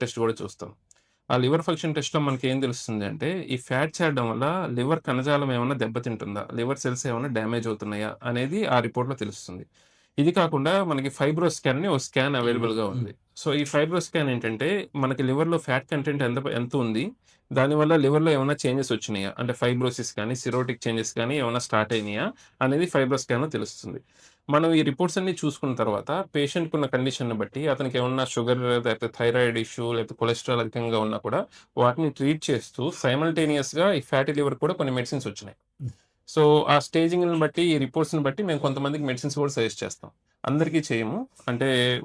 Test కూడా చూస్తాం. ఆ లివర్ ఫంక్షన్ టెస్ట్లో మనకి ఏం తెలుస్తుంది అంటే ఈ ఫ్యాట్ చేరడం వల్ల లివర్ కణజాలం ఏమైనా దెబ్బతింటుందా? లివర్ సెల్స్ ఏమైనా డ్యామేజ్ అవుతున్నాయా? అనేది ఆ రిపోర్ట్లో తెలుస్తుంది. ఇది కాకుండా మనకి ఫైబ్రో స్కాన్ అని ఒక స్కాన్ అవైలబుల్గా ఉంది. సో ఈ ఫైబ్రో స్కాన్ ఏంటంటే మనకి లివర్లో ఫ్యాట్ కంటెంట్ ఎంత ఎంత ఉంది దానివల్ల లివర్లో ఏమైనా చేంజెస్ వచ్చినాయా? అంటే ఫైబ్రోసిస్ కానీ సిరోటిక్ చేంజెస్ కానీ ఏమైనా స్టార్ట్ అయినాయా? అనేది ఫైబ్రో స్కాన్ తెలుస్తుంది. మనం ఈ రిపోర్ట్స్ అన్ని చూసుకున్న తర్వాత పేషెంట్కి ఉన్న కండిషన్ని బట్టి అతనికి ఏమన్నా షుగర్ లేకపోతే థైరాయిడ్ ఇష్యూ లేకపోతే కొలెస్ట్రాల్ అధికంగా ఉన్నా కూడా వాటిని ట్రీట్ చేస్తూ సైమల్టేనియస్గా ఈ ఫ్యాటీ లివర్ కూడా కొన్ని మెడిసిన్స్ వచ్చినాయి. సో ఆ స్టేజింగ్ని బట్టి ఈ రిపోర్ట్స్ని బట్టి మేము కొంతమందికి మెడిసిన్స్ కూడా సజెస్ట్ చేస్తాం. అందరికీ చేయము. అంటే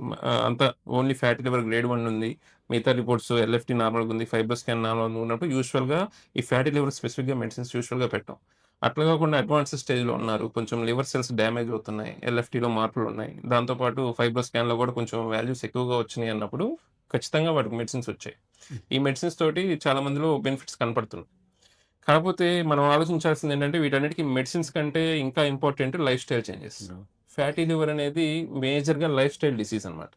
అంత only fatty liver grade one ఉంది. మిగతా రిపోర్ట్స్ ఎల్ఎఫ్టీ నార్మల్గా ఉంది. ఫైబర్ స్కాన్ నార్మల్గా ఉన్నప్పుడు యూజువల్గా ఈ ఫ్యాటీ లివర్ స్పెసిఫిక్గా మెడిసిన్స్ యూజువల్గా పెట్టాం. అట్లా కాకుండా అడ్వాన్స్ స్టేజ్లో ఉన్నారు. కొంచెం లివర్ సెల్స్ డ్యామేజ్ అవుతున్నాయి. ఎల్ఎఫ్టీలో మార్పులు ఉన్నాయి. దాంతోపాటు ఫైబర్ స్కాన్లో కూడా కొంచెం వాల్యూస్ ఎక్కువగా వచ్చినాయి అన్నప్పుడు ఖచ్చితంగా వాటికి మెడిసిన్స్ వచ్చాయి. ఈ మెడిసిన్స్ తోటి చాలా మందిలో బెనిఫిట్స్ కనపడుతున్నాయి. కాకపోతే మనం ఆలోచించాల్సింది ఏంటంటే వీటన్నిటికీ మెడిసిన్స్ కంటే ఇంకా important lifestyle changes fatty liver అనేది మేజర్గా లైఫ్ స్టైల్ డిసీజ్ అనమాట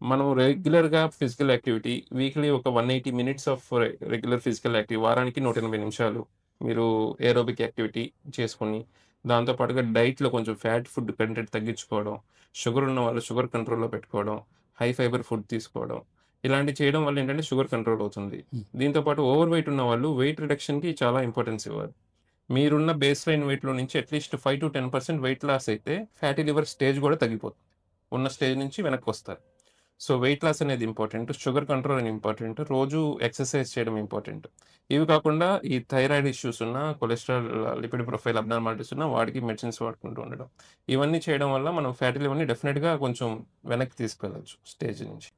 మనం రెగ్యులర్గా ఫిజికల్ యాక్టివిటీ వీక్లీ ఒక one eighty minutes of regular physical activity వారానికి నూట ఎనభై నిమిషాలు మీరు ఏరోబిక్ యాక్టివిటీ చేసుకుని దాంతోపాటుగా డైట్లో కొంచెం ఫ్యాట్ ఫుడ్ కంటెంట్ తగ్గించుకోవడం షుగర్ ఉన్న వాళ్ళు షుగర్ కంట్రోల్లో పెట్టుకోవడం హై ఫైబర్ ఫుడ్ తీసుకోవడం ఇలాంటి చేయడం వల్ల ఏంటంటే షుగర్ కంట్రోల్ అవుతుంది. దీంతో పాటు ఓవర్ వెయిట్ ఉన్న వాళ్ళు వెయిట్ రిడక్షన్కి చాలా ఇంపార్టెన్స్ ఇవ్వాలి. మీరున్న బేస్ లైన్ వెయిట్లో నుంచి at least five to ten percent weight loss అయితే ఫ్యాటీ లివర్ స్టేజ్ కూడా తగ్గిపోతుంది. ఉన్న స్టేజ్ నుంచి వెనక్కి వస్తారు. సో వెయిట్ లాస్ అనేది ఇంపార్టెంట్ షుగర్ కంట్రోల్ అని ఇంపార్టెంట్ రోజు ఎక్సర్సైజ్ చేయడం ఇంపార్టెంట్. ఇవి కాకుండా ఈ థైరాయిడ్ ఇష్యూస్ ఉన్న కొలెస్ట్రాల్ లిపిడ్ ప్రొఫైల్ అబ్నార్మాలిటీస్ ఉన్న వాడికి మెడిసిన్స్ వాడుకుంటూ ఉండడం. ఇవన్నీ చేయడం వల్ల మనం ఫ్యాటీ లివర్ని డెఫినెట్గా కొంచెం వెనక్కి తీసుకెళ్ళచ్చు స్టేజ్ నుంచి.